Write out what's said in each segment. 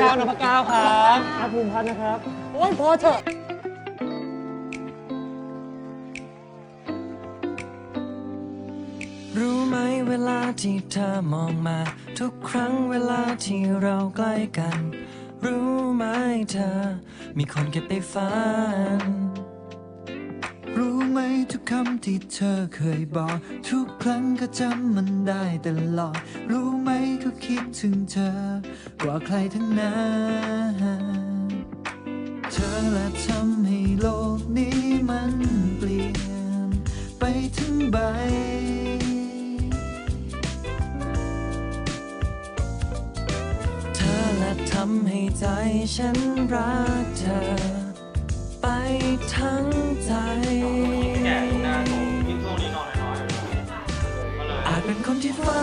ก้าวนพก้าวครับอาภูมิพัฒน์นะครับ โอ้ยพอเถอะรู้ไหมเวลาที่เธอมองมา ทุกครั้งเวลาที่เราใกล้กัน รู้ไหมเธอ มีคนเก็บไปฝันรู้ไหม ทุกคำที่เธอเคยบอก ทุกครั้งก็จำมันได้ตลอด รู้ไหมก็คิดถึงเธอ กว่าใครทั้งนั้น เธอและทำให้โลกนี้มันเปลี่ยน ไปทั้งใบเธอและทำให้ใจฉันรักเธอ ไปทั้งใจ แก่หน้าผมยิ่งช่วงนี้นอนน้อยๆก็เลยอาจเป็นคนที่ฟ้า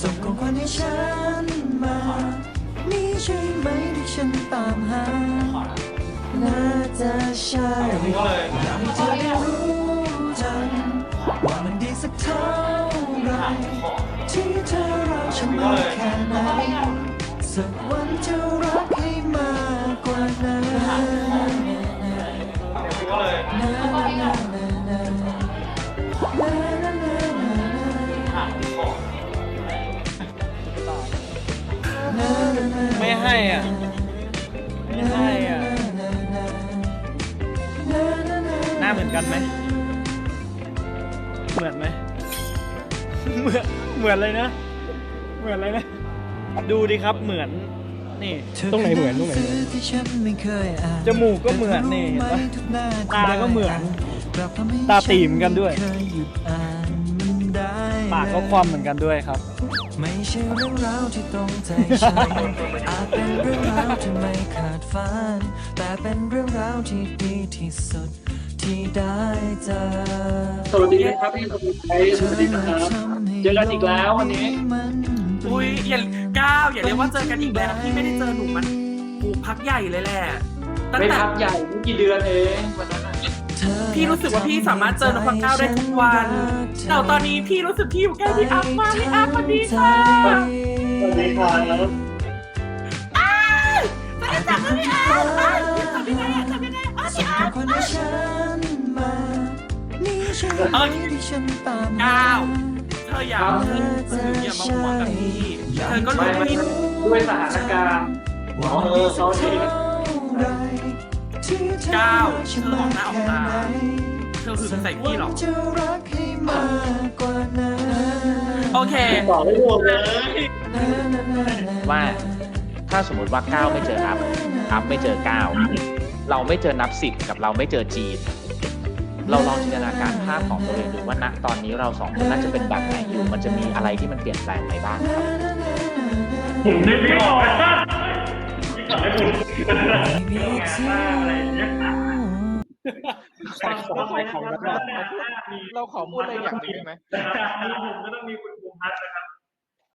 ส่งของขวัญให้ฉันมานี่ใช่ไหมที่ฉันตามหา น่าจะใช่ก็เลยอยากให้เธอได้รู้จักว่ามันดีสักเท่าไหรที่เธอรักฉันมากแค่ไหนสักวันจะรัก อะไม่ให้อะหน้าเหมือนกันไหมเหมือนไหมเหมือนเหมือนเลยนะ เหมือนเลยนะ ดูดิครับเหมือนนี่ตรงไหนเหมือนตรงไหนเหมือนที่ฉันไม่เคยอ่านจมูกก็เหมือนนี่เห็นปะทุกหน้ตาก็เหมือนกลับทำให้ตาตีเหมือนกันด้วย ปากก็คว่ำเหมือนกันด้วยครับ ไม่ใช่เรื่องราวที่ตรงใจฉัน อาจเป็นเรื่องราวที่ไม่ขาดฝัน แต่เป็นเรื่องราวที่ดีที่สุดที่ได้เจอสวัสดีครับพี่สมุทรชัยสวัสดีครับ เจอกันอีกแล้ววันนี้ อุ้ยอย่าก้าวอย่าเรียกว่าเจอกันอีกแล้วพี่ไม่ได้เจอหนูมันโอ้พักใหญ่เลยแหละตั้งไม่แต่พักใหญ่ไม่กี่เดือนเองวันนั้นน่ะ พี่รู้สึกว่าพี่สามารถเจอนพก้าวได้ทุกวันแต่ตอนนี้พี่รู้สึกพี่อยู่ใกล้พี่อัพมากพี่อัพสวัสดีค่ะสวัสดีครับไม่ได้จับมือพี่อัพอ้าวจับยังไงอะจับยังไงอ๋อพี่อัพคนให้ฉันมานี่ใช่ไหมเออที่ฉันตามหาก้าวเธออย่าเธอเธออย่ามาหัวกับพี่เธอก็รู้ไม่ว่าไม่พี่ด้วยสถานการณ์อ๋อเออเขาเอง ก้าวเธอออกหน้าออกตาเธอหึงใส่พี่หรอจะรักให้มากกว่านั้นโอเคต่อไม่หมดเลยว่าถ้าสมมติว่าก้าวไม่เจออัพอัพไม่เจอก้าวเราไม่เจอนับสิบกับเราไม่เจอจีน เราลองจินตนาการภาพของตัวเองดูว่าณตอนนี้เราสองคนน่าจะเป็นแบบไหนอยู่ มันจะมีอะไรที่มันเปลี่ยนแปลงไปบ้างครับ ผมนึกไม่ออก นะใส่ของใส่ของแล้วเราขอพูดอะไรอย่างนี้ได้ไหมมีผมก็ต้องมีคุณภูมิพัฒน์นะครับ